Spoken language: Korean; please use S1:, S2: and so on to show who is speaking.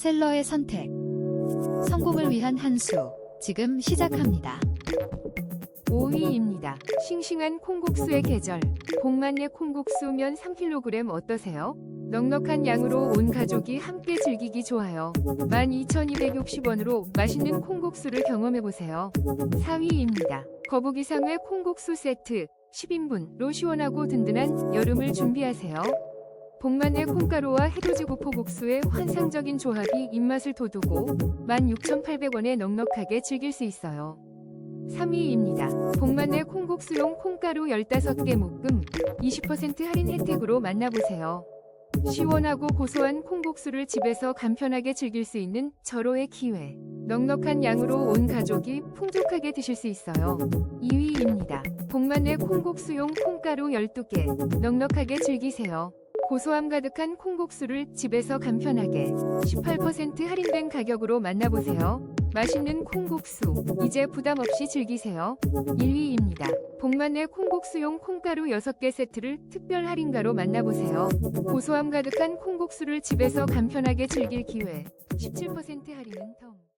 S1: 셀러의 선택. 성공을 위한 한 수. 지금 시작합니다.
S2: 5위입니다. 싱싱한 콩국수의 계절. 복만내 콩국수 면 3kg 어떠세요? 넉넉한 양으로 온 가족이 함께 즐기기 좋아요. 12,260원으로 맛있는 콩국수를 경험해보세요. 4위입니다. 거북이상회 콩국수 세트 10인분로 시원하고 든든한 여름을 준비하세요. 복만의 콩가루와 해돋이고포국수의 환상적인 조합이 입맛을 돋우고 16,800원에 넉넉하게 즐길 수 있어요. 3위입니다. 복만의 콩국수용 콩가루 15개 묶음 20% 할인 혜택으로 만나보세요. 시원하고 고소한 콩국수를 집에서 간편하게 즐길 수 있는 절호의 기회. 넉넉한 양으로 온 가족이 풍족하게 드실 수 있어요. 2위입니다. 복만의 콩국수용 콩가루 12개 넉넉하게 즐기세요. 고소함 가득한 콩국수를 집에서 간편하게 18% 할인된 가격으로 만나보세요. 맛있는 콩국수, 이제 부담 없이 즐기세요. 1위입니다. 복만의 콩국수용 콩가루 6개 세트를 특별 할인가로 만나보세요. 고소함 가득한 콩국수를 집에서 간편하게 즐길 기회. 17% 할인은 덤.